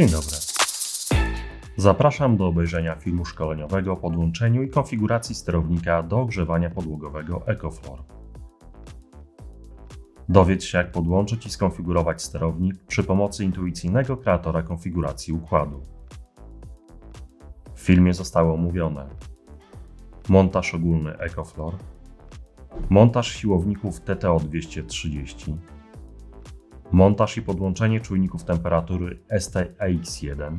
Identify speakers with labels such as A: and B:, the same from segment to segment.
A: Dzień dobry. Zapraszam do obejrzenia filmu szkoleniowego o podłączeniu i konfiguracji sterownika do ogrzewania podłogowego EcoFloor. Dowiedz się, jak podłączyć i skonfigurować sterownik przy pomocy intuicyjnego kreatora konfiguracji układu. W filmie zostały omówione montaż ogólny EcoFloor, montaż siłowników TTO 230, montaż i podłączenie czujników temperatury STAX1,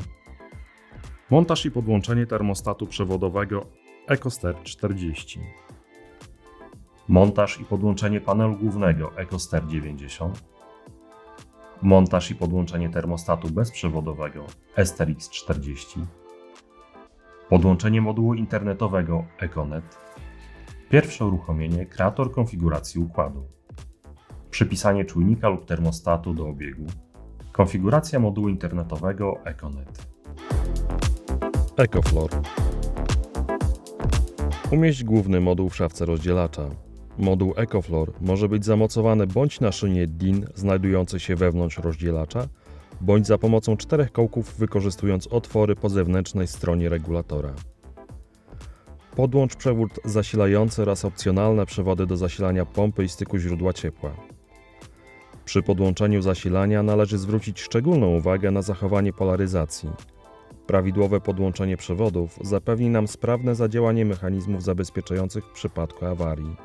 A: montaż i podłączenie termostatu przewodowego EcoSter 40, montaż i podłączenie panelu głównego EcoSter 90, montaż i podłączenie termostatu bezprzewodowego STRX 40, podłączenie modułu internetowego EcoNet, pierwsze uruchomienie kreator konfiguracji układu przypisanie czujnika lub termostatu do obiegu, konfiguracja modułu internetowego EcoNet. EcoFloor. Umieść główny moduł w szafce rozdzielacza. Moduł EcoFloor może być zamocowany bądź na szynie DIN znajdującej się wewnątrz rozdzielacza, bądź za pomocą czterech kołków wykorzystując otwory po zewnętrznej stronie regulatora. Podłącz przewód zasilający oraz opcjonalne przewody do zasilania pompy i styku źródła ciepła. Przy podłączeniu zasilania należy zwrócić szczególną uwagę na zachowanie polaryzacji. Prawidłowe podłączenie przewodów zapewni nam sprawne zadziałanie mechanizmów zabezpieczających w przypadku awarii.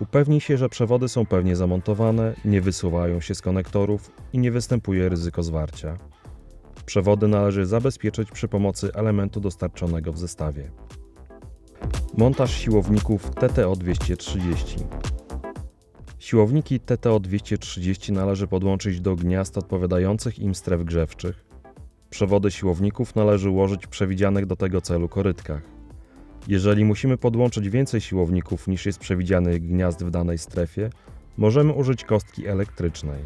A: Upewnij się, że przewody są pewnie zamontowane, nie wysuwają się z konektorów i nie występuje ryzyko zwarcia. Przewody należy zabezpieczyć przy pomocy elementu dostarczonego w zestawie. Montaż siłowników TTO 230 Siłowniki TTO 230 należy podłączyć do gniazd odpowiadających im stref grzewczych. Przewody siłowników należy ułożyć w przewidzianych do tego celu korytkach. Jeżeli musimy podłączyć więcej siłowników niż jest przewidzianych gniazd w danej strefie, możemy użyć kostki elektrycznej.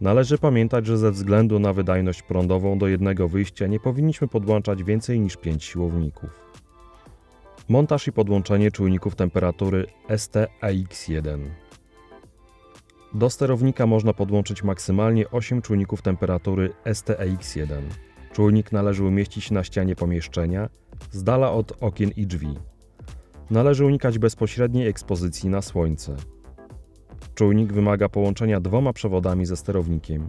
A: Należy pamiętać, że ze względu na wydajność prądową do jednego wyjścia nie powinniśmy podłączać więcej niż 5 siłowników. Montaż i podłączenie czujników temperatury ST-AX1 do sterownika można podłączyć maksymalnie 8 czujników temperatury STX1. Czujnik należy umieścić na ścianie pomieszczenia, z dala od okien i drzwi. Należy unikać bezpośredniej ekspozycji na słońce. Czujnik wymaga połączenia dwoma przewodami ze sterownikiem.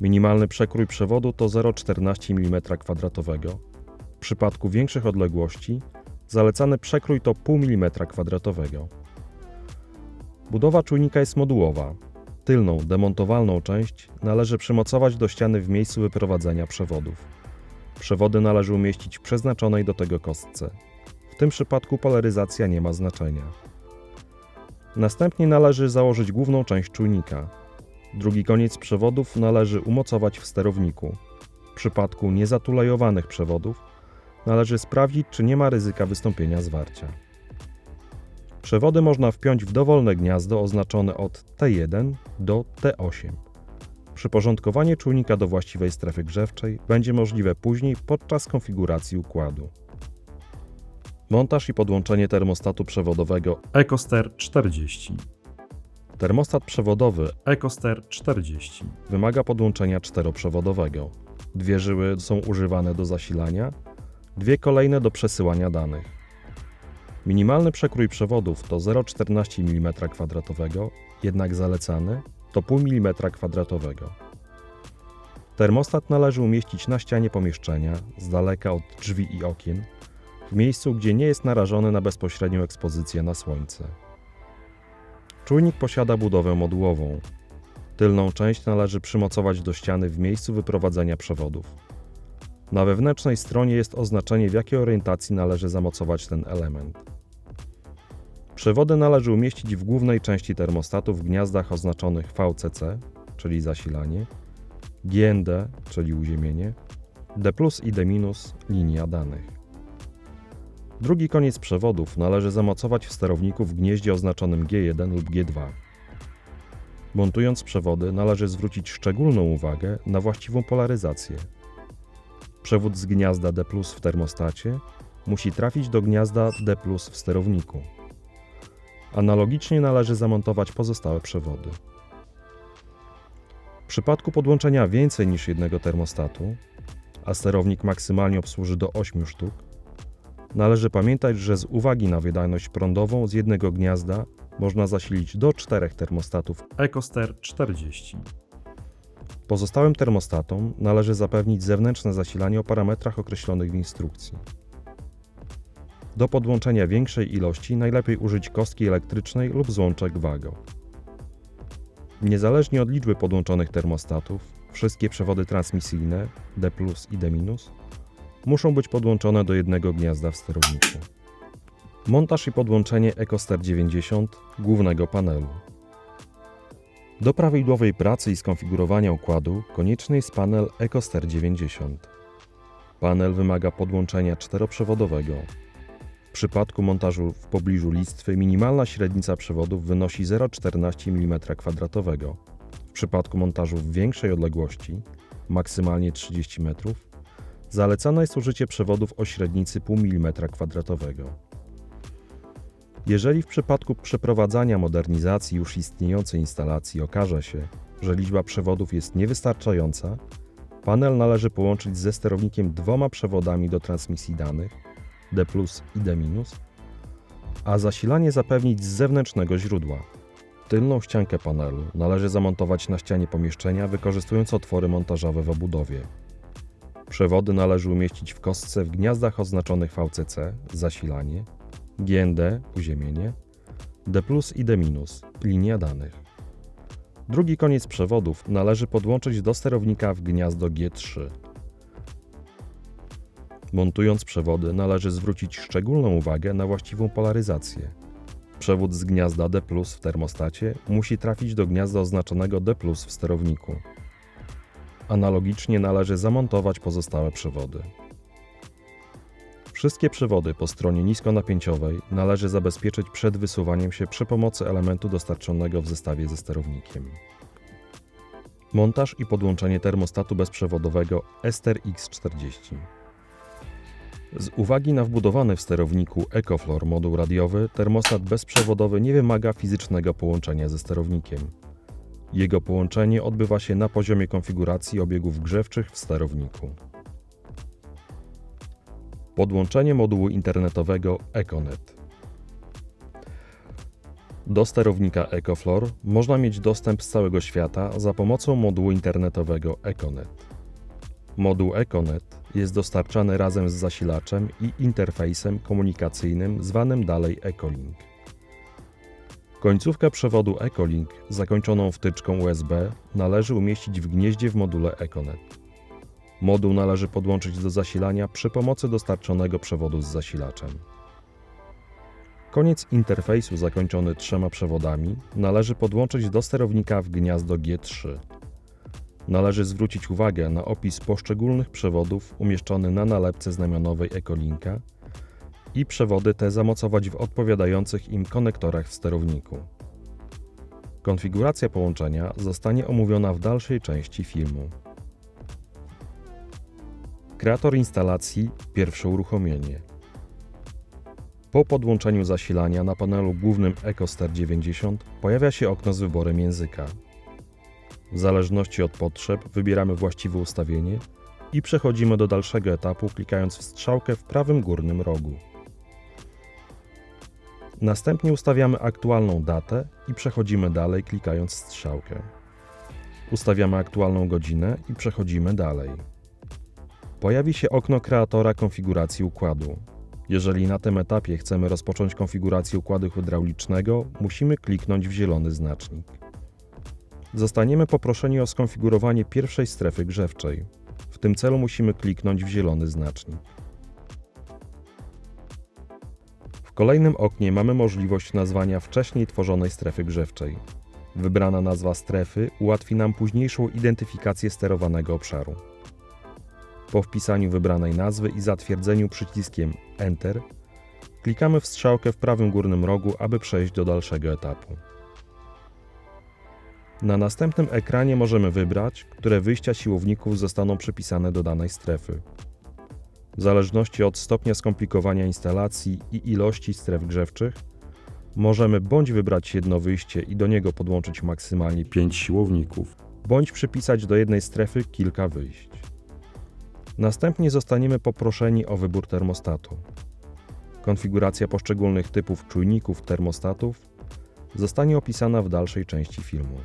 A: Minimalny przekrój przewodu to 0,14 mm2. W przypadku większych odległości zalecany przekrój to 0,5 mm2. Budowa czujnika jest modułowa. Tylną, demontowalną część należy przymocować do ściany w miejscu wyprowadzenia przewodów. Przewody należy umieścić w przeznaczonej do tego kostce. W tym przypadku polaryzacja nie ma znaczenia. Następnie należy założyć główną część czujnika. Drugi koniec przewodów należy umocować w sterowniku. W przypadku niezatulejowanych przewodów należy sprawdzić, czy nie ma ryzyka wystąpienia zwarcia. Przewody można wpiąć w dowolne gniazdo oznaczone od T1 do T8. Przyporządkowanie czujnika do właściwej strefy grzewczej będzie możliwe później podczas konfiguracji układu. Montaż i podłączenie termostatu przewodowego EcoSter 40. Termostat przewodowy EcoSter 40 wymaga podłączenia czteroprzewodowego. Dwie żyły są używane do zasilania, dwie kolejne do przesyłania danych. Minimalny przekrój przewodów to 0,14 mm2, jednak zalecany to 0,5 mm2. Termostat należy umieścić na ścianie pomieszczenia, z daleka od drzwi i okien, w miejscu, gdzie nie jest narażony na bezpośrednią ekspozycję na słońce. Czujnik posiada budowę modułową. Tylną część należy przymocować do ściany w miejscu wyprowadzenia przewodów. Na wewnętrznej stronie jest oznaczenie, w jakiej orientacji należy zamocować ten element. Przewody należy umieścić w głównej części termostatu w gniazdach oznaczonych VCC, czyli zasilanie, GND, czyli uziemienie, D i D- linia danych. Drugi koniec przewodów należy zamocować w sterowniku w gnieździe oznaczonym G1 lub G2. Montując przewody należy zwrócić szczególną uwagę na właściwą polaryzację. Przewód z gniazda D w termostacie musi trafić do gniazda D w sterowniku. Analogicznie należy zamontować pozostałe przewody. przypadku podłączenia więcej niż jednego termostatu, a sterownik maksymalnie obsłuży do 8 sztuk, należy pamiętać, że z uwagi na wydajność prądową z jednego gniazda można zasilić do czterech termostatów
B: EcoSter 40.
A: Pozostałym termostatom należy zapewnić zewnętrzne zasilanie o parametrach określonych w instrukcji. Do podłączenia większej ilości najlepiej użyć kostki elektrycznej lub złączek Wago. Niezależnie od liczby podłączonych termostatów, wszystkie przewody transmisyjne D i D- muszą być podłączone do jednego gniazda w sterowniku. Montaż i podłączenie EcoStar 90 głównego panelu. Do prawidłowej pracy i skonfigurowania układu konieczny jest panel EcoStar 90. Panel wymaga podłączenia czteroprzewodowego. W przypadku montażu w pobliżu listwy minimalna średnica przewodów wynosi 0,14 mm2. W przypadku montażu w większej odległości, maksymalnie 30 m, zalecane jest użycie przewodów o średnicy 0,5 mm2. Jeżeli w przypadku przeprowadzania modernizacji już istniejącej instalacji okaże się, że liczba przewodów jest niewystarczająca, panel należy połączyć ze sterownikiem dwoma przewodami do transmisji danych D i D-, a zasilanie zapewnić z zewnętrznego źródła. Tylną ściankę panelu należy zamontować na ścianie pomieszczenia, wykorzystując otwory montażowe w obudowie. Przewody należy umieścić w kostce w gniazdach oznaczonych VCC zasilanie GND uziemienie, D i D linia danych. Drugi koniec przewodów należy podłączyć do sterownika w gniazdo G3. Montując przewody należy zwrócić szczególną uwagę na właściwą polaryzację. Przewód z gniazda D w termostacie musi trafić do gniazda oznaczonego D w sterowniku. Analogicznie należy zamontować pozostałe przewody. Wszystkie przewody po stronie niskonapięciowej należy zabezpieczyć przed wysuwaniem się przy pomocy elementu dostarczonego w zestawie ze sterownikiem. Montaż i podłączenie termostatu bezprzewodowego Ester X40. Z uwagi na wbudowany w sterowniku EcoFloor moduł radiowy, termostat bezprzewodowy nie wymaga fizycznego połączenia ze sterownikiem. Jego połączenie odbywa się na poziomie konfiguracji obiegów grzewczych w sterowniku. Podłączenie modułu internetowego Econet. Do sterownika EcoFloor można mieć dostęp z całego świata za pomocą modułu internetowego Econet. Moduł Econet jest dostarczany razem z zasilaczem i interfejsem komunikacyjnym zwanym dalej Ecolink. Końcówkę przewodu Ecolink zakończoną wtyczką USB należy umieścić w gnieździe w module Econet. Moduł należy podłączyć do zasilania przy pomocy dostarczonego przewodu z zasilaczem. Koniec interfejsu zakończony trzema przewodami należy podłączyć do sterownika w gniazdo G3. Należy zwrócić uwagę na opis poszczególnych przewodów umieszczony na nalepce znamionowej Ecolinka i przewody te zamocować w odpowiadających im konektorach w sterowniku. Konfiguracja połączenia zostanie omówiona w dalszej części filmu. Kreator instalacji pierwsze uruchomienie. Po podłączeniu zasilania na panelu głównym EcoStar 90 pojawia się okno z wyborem języka. W zależności od potrzeb wybieramy właściwe ustawienie i przechodzimy do dalszego etapu klikając w strzałkę w prawym górnym rogu. Następnie ustawiamy aktualną datę i przechodzimy dalej klikając strzałkę. Ustawiamy aktualną godzinę i przechodzimy dalej pojawi się okno kreatora konfiguracji układu. Jeżeli na tym etapie chcemy rozpocząć konfigurację układu hydraulicznego, musimy kliknąć w zielony znacznik. Zostaniemy poproszeni o skonfigurowanie pierwszej strefy grzewczej. W tym celu musimy kliknąć w zielony znacznik. W kolejnym oknie mamy możliwość nazwania wcześniej tworzonej strefy grzewczej. Wybrana nazwa strefy ułatwi nam późniejszą identyfikację sterowanego obszaru. Po wpisaniu wybranej nazwy i zatwierdzeniu przyciskiem Enter, klikamy w strzałkę w prawym górnym rogu, aby przejść do dalszego etapu. Na następnym ekranie możemy wybrać, które wyjścia siłowników zostaną przypisane do danej strefy. W zależności od stopnia skomplikowania instalacji i ilości stref grzewczych, możemy bądź wybrać jedno wyjście i do niego podłączyć maksymalnie 5 siłowników, bądź przypisać do jednej strefy kilka wyjść. Następnie zostaniemy poproszeni o wybór termostatu. Konfiguracja poszczególnych typów czujników termostatów zostanie opisana w dalszej części filmu.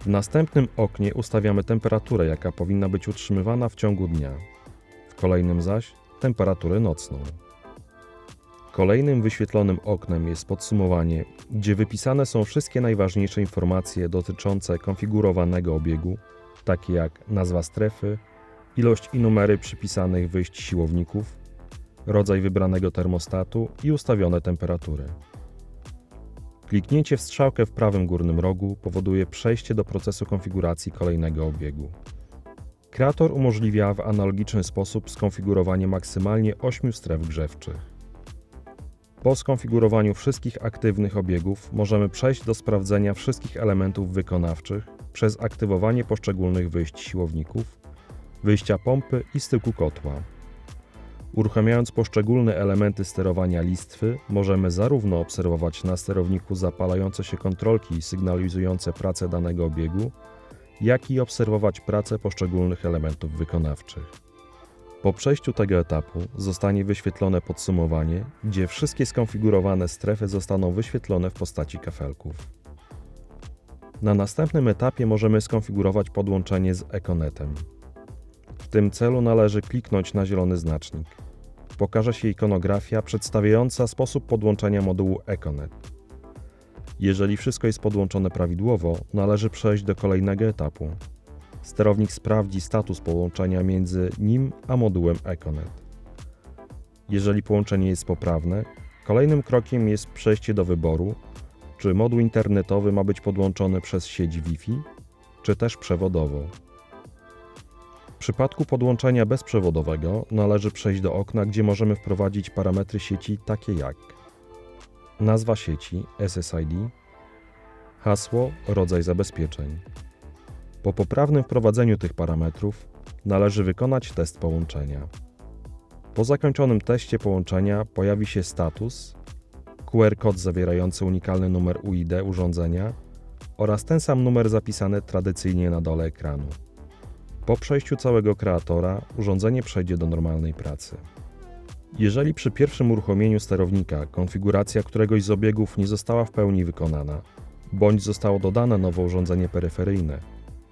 A: W następnym oknie ustawiamy temperaturę, jaka powinna być utrzymywana w ciągu dnia. W kolejnym zaś temperaturę nocną. Kolejnym wyświetlonym oknem jest podsumowanie, gdzie wypisane są wszystkie najważniejsze informacje dotyczące konfigurowanego obiegu, takie jak nazwa strefy, ilość i numery przypisanych wyjść siłowników, rodzaj wybranego termostatu i ustawione temperatury. Kliknięcie w strzałkę w prawym górnym rogu powoduje przejście do procesu konfiguracji kolejnego obiegu. Kreator umożliwia w analogiczny sposób skonfigurowanie maksymalnie 8 stref grzewczych. Po skonfigurowaniu wszystkich aktywnych obiegów możemy przejść do sprawdzenia wszystkich elementów wykonawczych przez aktywowanie poszczególnych wyjść siłowników, wyjścia pompy i styku kotła. Uruchamiając poszczególne elementy sterowania listwy, możemy zarówno obserwować na sterowniku zapalające się kontrolki sygnalizujące pracę danego obiegu, jak i obserwować pracę poszczególnych elementów wykonawczych. Po przejściu tego etapu zostanie wyświetlone podsumowanie, gdzie wszystkie skonfigurowane strefy zostaną wyświetlone w postaci kafelków. Na następnym etapie możemy skonfigurować podłączenie z Econetem. Tym celu należy kliknąć na zielony znacznik. Pokaże się ikonografia przedstawiająca sposób podłączenia modułu Econet. Jeżeli wszystko jest podłączone prawidłowo, należy przejść do kolejnego etapu. Sterownik sprawdzi status połączenia między nim a modułem Econet. Jeżeli połączenie jest poprawne, kolejnym krokiem jest przejście do wyboru, czy moduł internetowy ma być podłączony przez sieć Wi-Fi, czy też przewodowo. Przypadku podłączenia bezprzewodowego należy przejść do okna, gdzie możemy wprowadzić parametry sieci takie jak nazwa sieci SSID, hasło, rodzaj zabezpieczeń. Po poprawnym wprowadzeniu tych parametrów należy wykonać test połączenia. Po zakończonym teście połączenia pojawi się status, QR kod zawierający unikalny numer UID urządzenia oraz ten sam numer zapisany tradycyjnie na dole ekranu. Po przejściu całego kreatora urządzenie przejdzie do normalnej pracy. Jeżeli przy pierwszym uruchomieniu sterownika konfiguracja któregoś z obiegów nie została w pełni wykonana, bądź zostało dodane nowe urządzenie peryferyjne,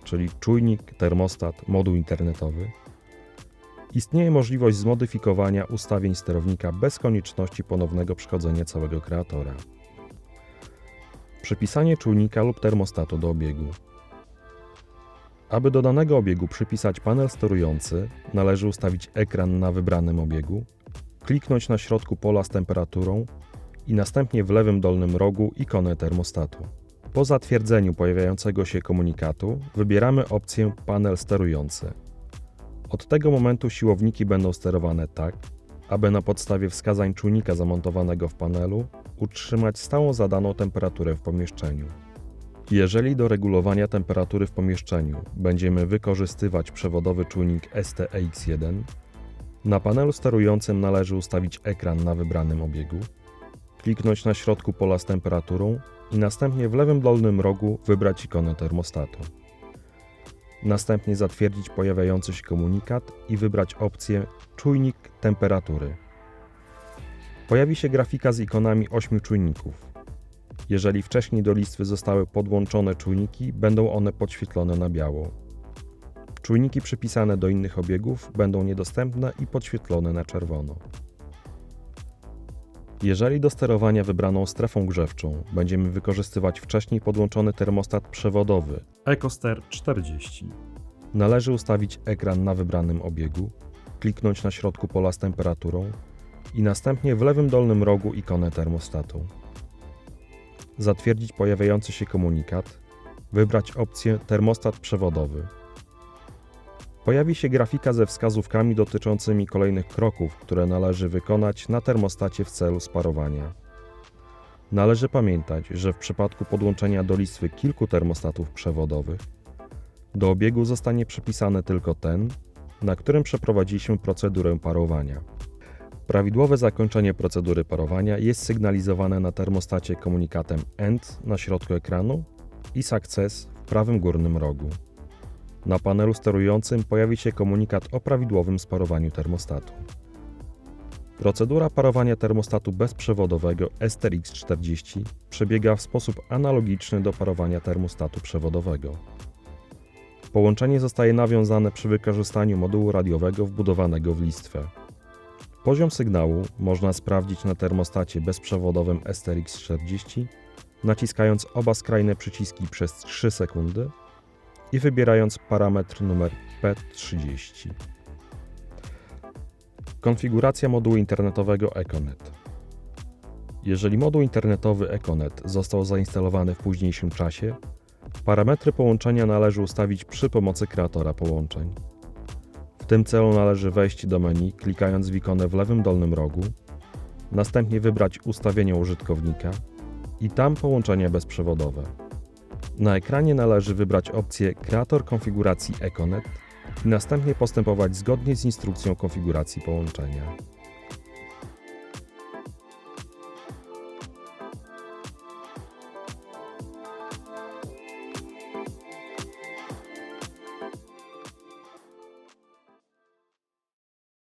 A: czyli czujnik, termostat, moduł internetowy, istnieje możliwość zmodyfikowania ustawień sterownika bez konieczności ponownego przechodzenia całego kreatora. Przypisanie czujnika lub termostatu do obiegu. Aby do danego obiegu przypisać panel sterujący, należy ustawić ekran na wybranym obiegu, kliknąć na środku pola z temperaturą i następnie w lewym dolnym rogu ikonę termostatu. Po zatwierdzeniu pojawiającego się komunikatu wybieramy opcję Panel sterujący. Od tego momentu siłowniki będą sterowane tak, aby na podstawie wskazań czujnika zamontowanego w panelu utrzymać stałą zadaną temperaturę w pomieszczeniu. Jeżeli do regulowania temperatury w pomieszczeniu będziemy wykorzystywać przewodowy czujnik STX1, na panelu sterującym należy ustawić ekran na wybranym obiegu, kliknąć na środku pola z temperaturą i następnie w lewym dolnym rogu wybrać ikonę termostatu. Następnie zatwierdzić pojawiający się komunikat i wybrać opcję Czujnik temperatury. Pojawi się grafika z ikonami 8 czujników. Jeżeli wcześniej do listwy zostały podłączone czujniki, będą one podświetlone na biało. Czujniki przypisane do innych obiegów będą niedostępne i podświetlone na czerwono. Jeżeli do sterowania wybraną strefą grzewczą będziemy wykorzystywać wcześniej podłączony termostat przewodowy,
B: EcoSter 40.
A: należy ustawić ekran na wybranym obiegu, kliknąć na środku pola z temperaturą i następnie w lewym dolnym rogu ikonę termostatu. Zatwierdzić pojawiający się komunikat, wybrać opcję termostat przewodowy. Pojawi się grafika ze wskazówkami dotyczącymi kolejnych kroków, które należy wykonać na termostacie w celu sparowania. Należy pamiętać, że w przypadku podłączenia do listwy kilku termostatów przewodowych, do obiegu zostanie przypisany tylko ten, na którym przeprowadziliśmy procedurę parowania. Prawidłowe zakończenie procedury parowania jest sygnalizowane na termostacie komunikatem END na środku ekranu i SUCCESS w prawym górnym rogu. Na panelu sterującym pojawi się komunikat o prawidłowym sparowaniu termostatu. Procedura parowania termostatu bezprzewodowego STRX40 przebiega w sposób analogiczny do parowania termostatu przewodowego. Połączenie zostaje nawiązane przy wykorzystaniu modułu radiowego wbudowanego w listwę. Poziom sygnału można sprawdzić na termostacie bezprzewodowym STRX40, naciskając oba skrajne przyciski przez 3 sekundy i wybierając parametr numer P30. Konfiguracja modułu internetowego Econet. Jeżeli moduł internetowy Econet został zainstalowany w późniejszym czasie, parametry połączenia należy ustawić przy pomocy kreatora połączeń. Tym celu należy wejść do menu, klikając w ikonę w lewym dolnym rogu, następnie wybrać ustawienia użytkownika i tam połączenia bezprzewodowe. Na ekranie należy wybrać opcję Kreator konfiguracji Econet i następnie postępować zgodnie z instrukcją konfiguracji połączenia.